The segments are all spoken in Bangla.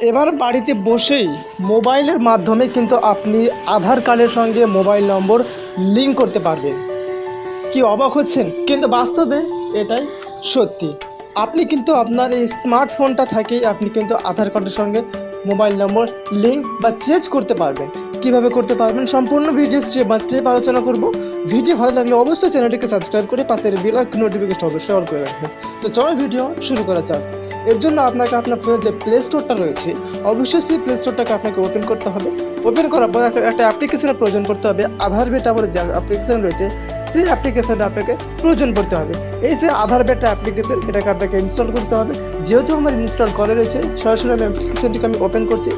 এবার বাড়িতে বসেই মোবাইলের মাধ্যমে কিন্তু আপনি আধার কার্ডের সঙ্গে মোবাইল নম্বর লিঙ্ক করতে পারবেন। কি অবাক হচ্ছেন? কিন্তু বাস্তবে এটাই সত্যি। আপনি কিন্তু আপনার এই স্মার্টফোনটা থাকেই আপনি কিন্তু আধার কার্ডের সঙ্গে মোবাইল নম্বর লিঙ্ক বা চেঞ্জ করতে পারবেন। কীভাবে করতে পারবেন সম্পূর্ণ ভিডিও স্টেপ বাই স্টেপ আলোচনা করব। ভিডিও ভালো লাগলে অবশ্যই চ্যানেলটিকে সাবস্ক্রাইব করে পাশের বেল আইকন নোটিফিকেশন অবশ্যই অন করে রাখবেন। তো চলো ভিডিও শুরু করা যাক। এর জন্য আপনাকে আপনার ফোনে যে প্লে স্টোরটা রয়েছে, অবশ্যই সেই প্লে স্টোরটাকে আপনাকে ওপেন করতে হবে। ওপেন করার পর একটা একটা অ্যাপ্লিকেশনের প্রয়োজন করতে হবে। আধার বেটা বলে যে অ্যাপ্লিকেশন রয়েছে, সেই অ্যাপ্লিকেশনটা আপনাকে প্রয়োজন পড়তে হবে। এই যে আধার বেটা অ্যাপ্লিকেশন এটাকে আপনাকে ইনস্টল করতে হবে। যেহেতু আমার ইনস্টল করা রয়েছে, সরাসরি আমি অ্যাপ্লিকেশনটিকে আমি ওপেন করছি।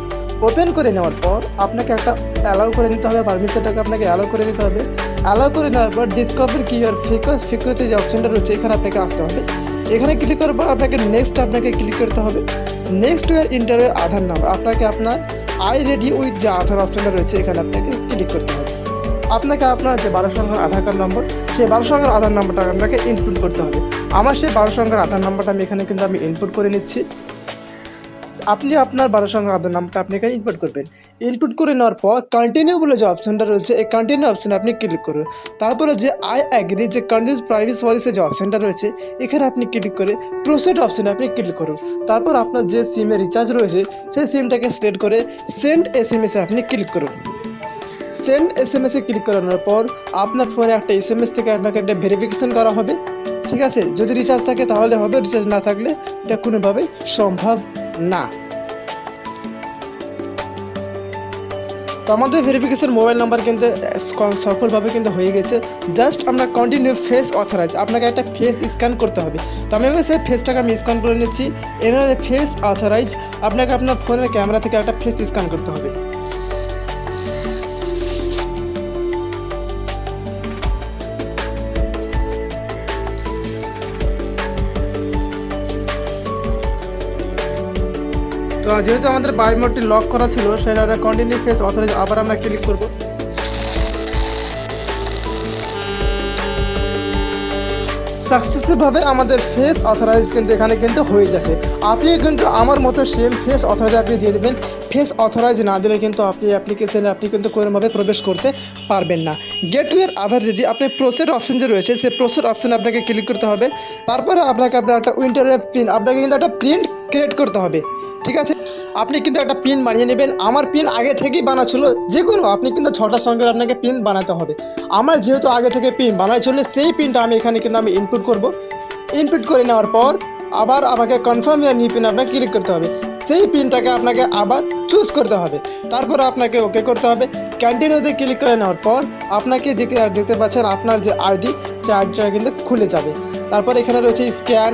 ওপেন করে নেওয়ার পর আপনাকে একটা অ্যালাউ করে নিতে হবে পারমিশনটাকে আপনাকে অ্যালাউ করে নিতে হবে। অ্যালাউ করে নেওয়ার পর ডিসকভার কি আর ফিকাস ফিকাসে যে অপশনটা রয়েছে, এখানে আপনাকে আসতে হবে। এখানে ক্লিক করার পর আপনাকে নেক্সট আপনাকে ক্লিক করতে হবে। নেক্সট ইয়ার ইন্টারের আধার নাম্বার আপনাকে আপনার আই রেডি উইথ যে আধার অপশনটা রয়েছে, এখানে আপনাকে ক্লিক করতে হবে। আপনাকে আপনার যে বারো সংখ্যার আধার কার্ড নম্বর সেই বারো সংখ্যার আধার নম্বরটা আপনাকে ইনপুট করতে হবে। আমার সেই বারো সংখ্যার আধার নাম্বারটা আমি এখানে কিন্তু আমি ইনপুট করে নিচ্ছি। আপনি আপনার বারো সংখ্যার আধার নাম্বারটা আপনি এখানে ইনপুট করবেন। ইনপুট করে নেওয়ার পর কন্টিনিউ বলে যে অপশনটা রয়েছে, এই কন্টিনিউ অপশনে আপনি ক্লিক করুন। তারপরে যে আই অ্যাগ্রি যে কন্টিনিউস প্রাইভেসি পলিসি যে অপশনটা রয়েছে, এখানে আপনি ক্লিক করে প্রসেড অপশনে আপনি ক্লিক করুন। তারপর আপনার যে সিমে রিচার্জ রয়েছে, সেই সিমটাকে সিলেক্ট করে সেন্ড এস এম এসে আপনি ক্লিক করুন। সেন্ড এস এম এসে ক্লিক করানোর পর আপনার ফোনে একটা এস এম এস থেকে আপনাকে একটা ভেরিফিকেশান করা হবে। ঠিক আছে? যদি রিচার্জ থাকে তাহলে হবে রিচার্জ না থাকলে এটা কোনোভাবেই সম্ভব না। তো আমাদের ভেরিফিকেশন মোবাইল নাম্বার কিন্তু সফলভাবে কিন্তু হয়ে গেছে। জাস্ট আমরা কন্টিনিউ ফেস অথরাইজ আপনাকে একটা ফেস স্ক্যান করতে হবে। তো আমি সেই ফেসটাকে আমি স্ক্যান করে নিচ্ছি। এনার ফেস অথরাইজ আপনাকে আপনার ফোনের ক্যামেরা থেকে একটা ফেস স্ক্যান করতে হবে। তো যেহেতু আমাদের বায়োমেট্রিক লক করা ছিল, সেটা কন্টিনিউ ফেস অথরাইজ আবার আমরা ক্লিক করব। সাকসেসিভভাবে আমাদের ফেস অথরাইজ কিন্তু এখানে কিন্তু হয়ে যাচ্ছে। আপনি কিন্তু আমার মতো সেম ফেস অথরাইজ আপনি দিয়ে দেবেন। ফেস অথরাইজ না দিলে কিন্তু আপনি অ্যাপ্লিকেশানে আপনি কিন্তু কোনোভাবে প্রবেশ করতে পারবেন না। গেটওয়ের আধার যদি আপনি প্রসেড অপশন যে রয়েছে, সেই প্রসেড অপশনে আপনাকে ক্লিক করতে হবে। তারপরে আপনাকে আপনার একটা উইন্টারের পিন আপনাকে কিন্তু একটা প্রিন্ট ক্রিয়েট করতে হবে। ঠিক আছে? আপনি কিন্তু একটা পিন বানিয়ে নেবেন। আমার পিন আগে থেকেই বানা ছিল। যে কোনো, আপনি কিন্তু ছটার সঙ্গে আপনাকে পিন বানাতে হবে। আমার যেহেতু আগে থেকে পিন বানাই ছিল সেই পিনটা আমি এখানে কিন্তু আমি ইনপুট করব। ইনপুট করে নেওয়ার পর আবার আমাকে কনফার্ম ইয়ার নিউ পিন আপনাকে ক্লিক করতে হবে। সেই পিনটাকে আপনাকে আবার চুজ করতে হবে। তারপর আপনাকে ওকে করতে হবে। ক্যান্টিনিউতে ক্লিক করে নেওয়ার পর আপনাকে যে দেখতে পাচ্ছেন আপনার যে আইডি সেই আইডিটা কিন্তু খুলে যাবে। তারপর এখানে রয়েছে স্ক্যান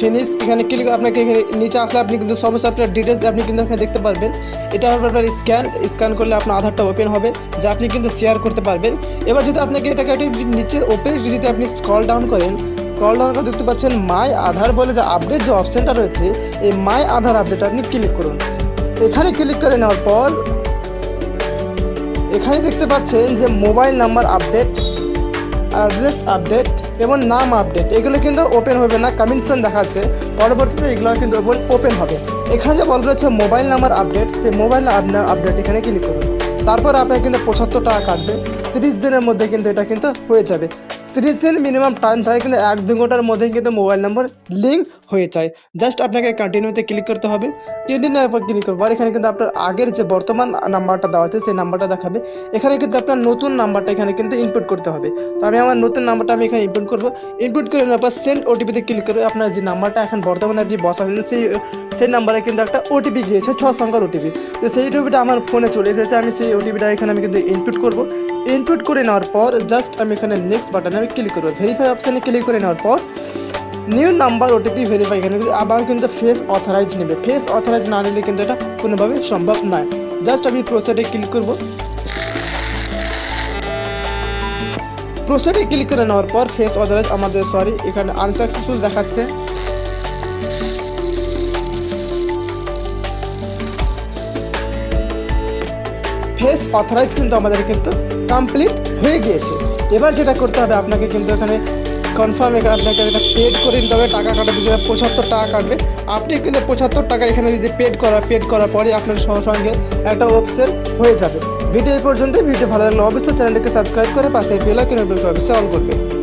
ফিনিশ এখানে ক্লিক আপনাকে এখানে নিচে আসলে আপনি কিন্তু সমস্ত আপনার ডিটেলস আপনি কিন্তু এখানে দেখতে পারবেন। এটা হবে আপনার স্ক্যান স্ক্যান করলে আপনার আধারটা ওপেন হবে, যা আপনি কিন্তু শেয়ার করতে পারবেন। এবার যদি আপনাকে এটাকে নিচে ওপেন যদি আপনি স্ক্রল ডাউন করেন স্ক্রল ডাউন করে দেখতে পাচ্ছেন মাই আধার বলে যে আপডেট যে অপশনটা রয়েছে, এই মাই আধার আপডেট আপনি ক্লিক করুন। এখানে ক্লিক করে নেওয়ার পর, এখানে দেখতে পাচ্ছেন যে mobile number update address update এবং নাম আপডেট, এগুলো কিন্তু ওপেন হবে না কমিশন দেখাচ্ছে। পরবর্তীতে এগুলো কিন্তু ওপেন হবে। এখানে যে বলা রয়েছে মোবাইল নাম্বার আপডেট সেই মোবাইল আপডেট এখানে ক্লিক করুন। তারপর আপনার কিন্তু পঁচাত্তর টাকা কাটবে। তিরিশ দিনের মধ্যে কিন্তু এটা কিন্তু হয়ে যাবে। তিরিশ দিন মিনিমাম টাইম থাকে, কিন্তু এক দু ঘণ্টার মধ্যে কিন্তু মোবাইল নাম্বার লিঙ্ক হয়ে যায়। জাস্ট আপনাকে কন্টিনিউতে ক্লিক করতে হবে। কন্টিনিউ পর ক্লিক করব আর এখানে কিন্তু আপনার আগের যে বর্তমান নাম্বারটা দেওয়া আছে, সেই নাম্বারটা দেখাবে। এখানে কিন্তু আপনার নতুন নাম্বারটা এখানে কিন্তু ইনপুট করতে হবে। তো আমি আমার নতুন নাম্বারটা আমি এখানে ইনপুট করব। ইনপুট করে পর সেন্ড ওটিপিতে ক্লিক করে আপনার যে নাম্বারটা এখন বর্তমানে আপনি বসাবেন সেই সেই নাম্বারে কিন্তু একটা ওটিপি গিয়েছে, ছ সংখ্যার ওটিপি তো সেই ওটিপিটা আমার ফোনে চলে এসেছে। আমি সেই ওটিপিটা এখানে আমি কিন্তু ইনপুট করব। ইনপুট করে নেওয়ার পর জাস্ট আমি এখানে নেক্সট বাটনে আমি ক্লিক করব। ভেরিফাই অপশানে ক্লিক করে নেওয়ার পর নিউ নাম্বার ওটিপি ভেরিফাই এখানে আবার কিন্তু ফেস অথরাইজ নেবে। ফেস অথরাইজ না নিলে কিন্তু এটা কোনোভাবে সম্ভব নয়। জাস্ট আমি প্রসেডে ক্লিক করব। প্রসেডে ক্লিক করে নেওয়ার পর ফেস অথরাইজ আমাদের সরি এখানে আনসাকসেসফুল দেখাচ্ছে। ফেস অথরাইজ কিন্তু আমাদের কিন্তু কমপ্লিট হয়ে গিয়েছে। এবার যেটা করতে হবে, আপনাকে কিন্তু এখানে কনফার্ম এখানে আপনাকে যেটা পেড করে নিতে হবে, টাকা কাটাতে যেটা পঁচাত্তর টাকা কাটবে। আপনি কিন্তু পঁচাত্তর টাকা এখানে যদি পেড করা পেড করার পরে আপনার সঙ্গে একটা অপশন হয়ে যাবে। ভিডিও এই পর্যন্ত ভিডিও ভালো লাগলে অবশ্যই চ্যানেলটিকে সাবস্ক্রাইব করে পাশে কিনে অবশ্যই অন করবে।